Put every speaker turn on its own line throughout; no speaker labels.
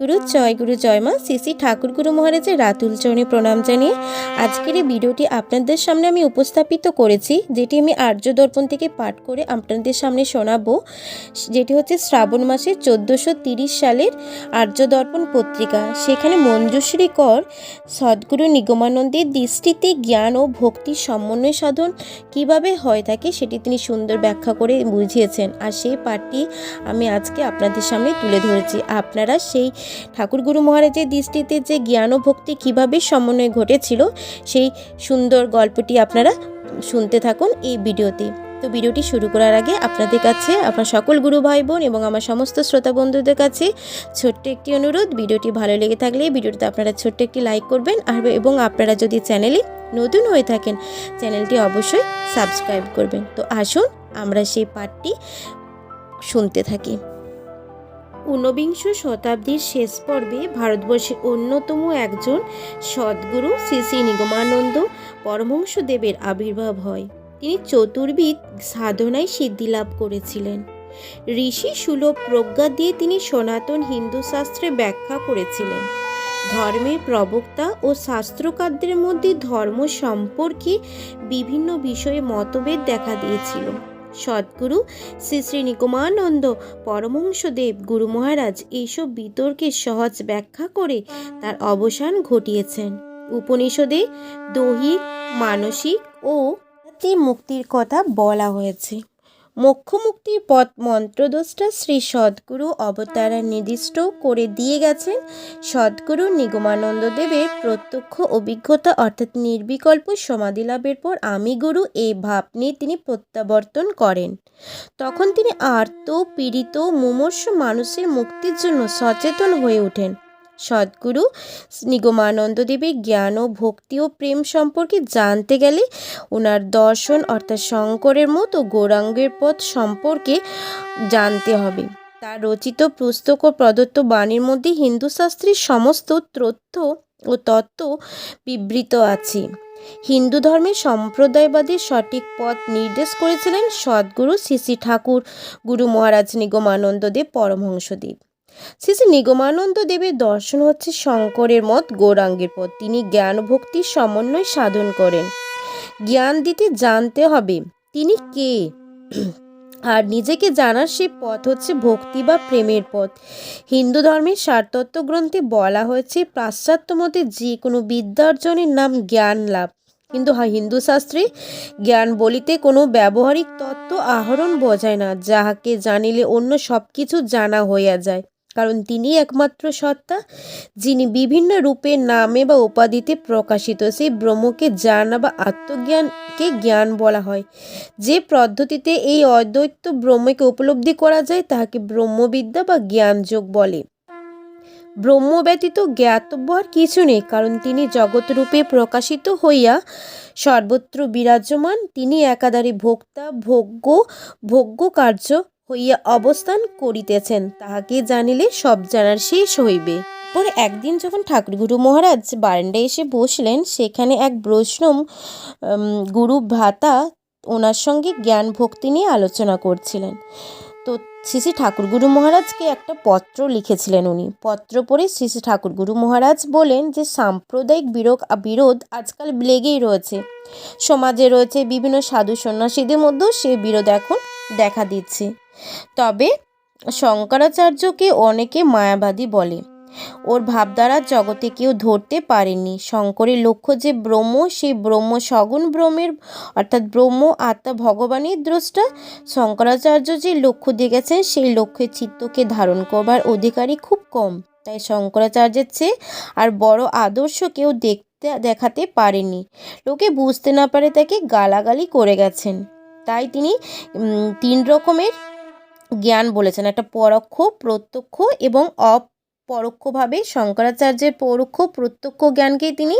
গুরু জয় গুরু জয় মা। শ্রী ঠাকুর গুরু মহারাজের রাতুল চরণে প্রণাম জানিয়ে আজকের এই ভিডিওটি আপনাদের সামনে আমি উপস্থাপিত করেছি, যেটি আমি আর্য দর্পণ থেকে পাঠ করে আপনাদের সামনে শোনাবো। যেটি হচ্ছে শ্রাবণ মাসের চোদ্দোশো সালের আর্য দর্পণ পত্রিকা। সেখানে মঞ্জুশ্রী কর, সদ্গুরু নিগমানন্দের দৃষ্টিতে জ্ঞান ও ভক্তির সমন্বয় সাধন কীভাবে হয় থাকে সেটি তিনি সুন্দর ব্যাখ্যা করে বুঝিয়েছেন। আর সেই পাঠটি আমি আজকে আপনাদের সামনে তুলে ধরেছি। আপনারা সেই ঠাকুর গুরু মহারাজের দৃষ্টিতে যে জ্ঞান ও ভক্তি কীভাবে সমন্বয় ঘটেছিল, সেই সুন্দর গল্পটি আপনারা শুনতে থাকুন এই ভিডিওতে। তো ভিডিওটি শুরু করার আগে আপনাদের কাছে, আপনার সকল গুরু ভাই বোন এবং আমার সমস্ত শ্রোতা বন্ধুদের কাছে ছোট্ট একটি অনুরোধ, ভিডিওটি ভালো লেগে থাকলে ভিডিওটিতে আপনারা ছোট্ট একটি লাইক করবেন আর এবং আপনারা যদি চ্যানেলে নতুন হয়ে থাকেন, চ্যানেলটি অবশ্যই সাবস্ক্রাইব করবেন। তো আসুন আমরা সেই পাঠটি শুনতে থাকি। ঊনবিংশ শতাব্দীর শেষ পর্বে ভারতবর্ষের অন্যতম একজন সদ্গুরু শ্রী শ্রী নিগমানন্দ পরমহংসদেবের আবির্ভাব হয়। তিনি চতুর্বিদ সাধনায় সিদ্ধি লাভ করেছিলেন। ঋষি সুলভ প্রজ্ঞা দিয়ে তিনি সনাতন হিন্দু শাস্ত্রে ব্যাখ্যা করেছিলেন। ধর্মের প্রবক্তা ও শাস্ত্রকারদের মধ্যে ধর্ম সম্পর্কে বিভিন্ন বিষয়ে মতভেদ দেখা দিয়েছিল। সদ্গুরু শ্রী শ্রী নিগমানন্দ পরমহংসদেব গুরু মহারাজ এইসব বিতর্কের সহজ ব্যাখ্যা করে তার অবসান ঘটিয়েছেন। উপনিষদে দৈহিক, মানসিক ও মুক্তির কথা বলা হয়েছে। মুক্তির পথ মন্ত্রদোষটা শ্রী সদ্গুরু অবতারা নির্দিষ্ট করে দিয়ে গেছেন। সদ্গুরু নিগমানন্দ দেবের প্রত্যক্ষ অভিজ্ঞতা অর্থাৎ নির্বিকল্প সমাধি লাভের পর আমি গুরু এই ভাব নিয়ে তিনি প্রত্যাবর্তন করেন। তখন তিনি আর্ত, পীড়িত, মুমর্ষ মানুষের মুক্তির জন্য সচেতন হয়ে ওঠেন। সদ্গুরু নিগমানন্দ দেবের জ্ঞান ও ভক্তি ও প্রেম সম্পর্কে জানতে গেলে ওনার দর্শন অর্থাৎ শঙ্করের মতো গৌরাঙ্গের পথ সম্পর্কে জানতে হবে। তার রচিত পুস্তক ও প্রদত্ত বাণীর মধ্যে হিন্দু শাস্ত্রের সমস্ত তথ্য ও তত্ত্ব বিবৃত আছে। হিন্দু ধর্মের সম্প্রদায়বাদের সঠিক পথ নির্দেশ করেছিলেন সদ্গুরু শ্রী শ্রী ঠাকুর গুরু মহারাজ নিগমানন্দ দেব পরমহংসদেব। শ্রী শ্রী নিগমানন্দ দেবের দর্শন হচ্ছে শঙ্করের মত গৌরাঙ্গের পথ। তিনি জ্ঞান ভক্তির সমন্বয় সাধন করেন। জ্ঞান দিতে জানতে হবে, তিনি কে? আর নিজেকে জানার সে পথ হচ্ছে ভক্তি বা প্রেমের পথ। হিন্দু ধর্মের সারতত্ত্ব গ্রন্থে বলা হয়েছে, পাশ্চাত্য মতে যে কোনো বিদ্যা অর্জনের নাম জ্ঞান লাভ। কিন্তু হিন্দু শাস্ত্রে জ্ঞান বলিতে কোনো ব্যবহারিক তত্ত্ব আহরণ বোঝায় না, যাহাকে জানিলে অন্য সব কিছু জানা হইয়া যায়। কারণ তিনি একমাত্র সত্তা, যিনি বিভিন্ন রূপে নামে বা উপাধিতে প্রকাশিত। সেই ব্রহ্মকে জানা বা আত্মজ্ঞানকে জ্ঞান বলা হয়। যে পদ্ধতিতে এই অদ্বৈত ব্রহ্মকে উপলব্ধি করা যায় তাহাকে ব্রহ্মবিদ্যা বা জ্ঞানযোগ বলে। ব্রহ্ম ব্যতীত জ্ঞাতব্য আর কিছু নেই, কারণ তিনি জগৎরূপে প্রকাশিত হইয়া সর্বত্র বিরাজমান। তিনি একাধারে ভোক্তা, ভোগ্য ভোগ্য কার্য হইয়া অবস্থান করিতেছেন, তাহাকে জানিলে সব জানার শেষ হইবে। পরে একদিন যখন ঠাকুরগুরু মহারাজ বারান্দায় এসে বসলেন, সেখানে এক বৈষ্ণব গুরু ভ্রাতা ওনার সঙ্গে জ্ঞান ভক্তি নিয়ে আলোচনা করছিলেন। তো শ্রী শ্রী ঠাকুরগুরু মহারাজকে একটা পত্র লিখেছিলেন উনি। পত্র পড়ে শ্রী শ্রী ঠাকুরগুরু মহারাজ বলেন যে, সাম্প্রদায়িক বিরোধ বিরোধ আজকাল লেগেই রয়েছে। সমাজে রয়েছে বিভিন্ন সাধু সন্ন্যাসীদের মধ্যেও সে বিরোধ এখন দেখা দিচ্ছে। তবে শঙ্করাচার্যকে অনেকে মায়াবাদী বলে। ওর ভাবধারা জগতে কেউ ধরতে পারেননি শঙ্করের লক্ষ্য যে ব্রহ্ম, সেই ব্রহ্ম সগুণ ব্রহ্মের, অর্থাৎ ব্রহ্ম, আত্মা, ভগবানের দ্রষ্টা। শঙ্করাচার্য যে লক্ষ্য দিয়ে গেছেন সেই লক্ষ্যে চিত্তকে ধারণ করবার অধিকারী খুব কম। তাই শঙ্করাচার্যের চেয়ে আর বড় আদর্শ কেউ দেখতে, দেখাতে পারেনি। লোকে বুঝতে না পারে তাকে গালাগালি করে গেছেন। তাই তিনি তিন রকমের জ্ঞান বলেছেন। একটা পরোক্ষ, প্রত্যক্ষ এবং অপরোক্ষভাবে শঙ্করাচার্যের পরোক্ষ, প্রত্যক্ষ জ্ঞানকেই তিনি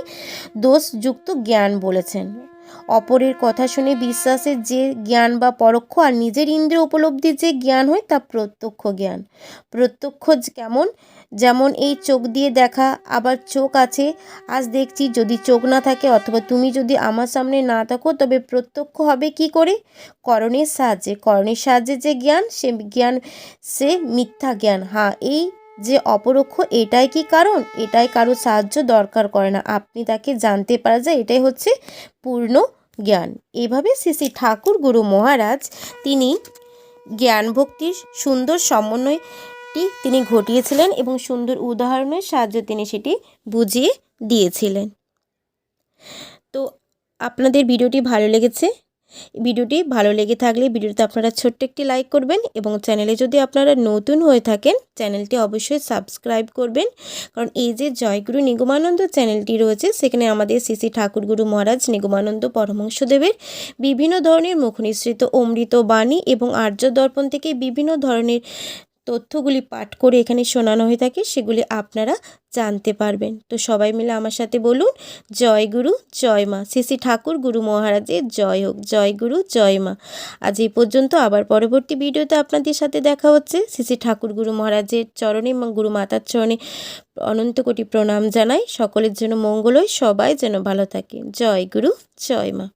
দোষযুক্ত জ্ঞান বলেছেন। অপরের কথা শুনে বিশ্বাসের যে জ্ঞান বা পরোক্ষ আর নিজের ইন্দ্রিয় উপলব্ধির যে জ্ঞান হয় তা প্রত্যক্ষ জ্ঞান। প্রত্যক্ষ কেমন? যেমন এই চোখ দিয়ে দেখা, আবার চোখ আছে, আজ দেখছি যদি চোখ না থাকে অথবা তুমি যদি আমার সামনে না থাকো তবে প্রত্যক্ষ হবে কি করে? করণের সাহায্যে। করণের সাহায্যে যে জ্ঞান, সে জ্ঞান, সে মিথ্যা জ্ঞান। হ্যাঁ এই যে অপরোক্ষ এটাই কি কারণ? এটাই কারও সাহায্য দরকার করে না। আপনি তাকে জানতে পারা যায় এটাই হচ্ছে পূর্ণ জ্ঞান। এভাবে শ্রী শ্রী ঠাকুর গুরু মহারাজ তিনি জ্ঞান ভক্তির সুন্দর সমন্বয়টি তিনি ঘটিয়েছিলেন এবং সুন্দর উদাহরণের সাহায্যে তিনি সেটি বুঝিয়ে দিয়েছিলেন। তো আপনাদের ভিডিওটি ভালো লেগেছে? ভিডিওটি ভালো লেগে থাকলে ভিডিওতে আপনারা ছোট্ট একটি লাইক করবেন এবং চ্যানেলে যদি আপনারা নতুন হয়ে থাকেন, চ্যানেলটি অবশ্যই সাবস্ক্রাইব করবেন। কারণ এই যে জয়গুরু নিগমানন্দ চ্যানেলটি রয়েছে, সেখানে আমাদের শ্রী ঠাকুরগুরু মহারাজ নিগমানন্দ পরমহংসদেবের বিভিন্ন ধরনের মুখনিসৃত অমৃত বাণী এবং আর্য দর্পণ থেকে বিভিন্ন ধরনের তথ্যগুলি পাঠ করে এখানে শোনানো হয়ে থাকে, সেগুলি আপনারা জানতে পারবেন। তো সবাই মিলে আমার সাথে বলুন, জয় গুরু, জয় মা। শ্রী ঠাকুর, গুরু মহারাজের জয় হোক। জয় গুরু, জয় মা। আজ এই পর্যন্ত, আবার পরবর্তী ভিডিওতে আপনাদের সাথে দেখা হচ্ছে। শ্রী ঠাকুর, গুরু মহারাজের চরণে এবং গুরু মাতার চরণে অনন্ত কোটি প্রণাম জানাই। সকলের জন্য মঙ্গল হয়, সবাই যেন ভালো থাকে। জয় গুরু, জয় মা।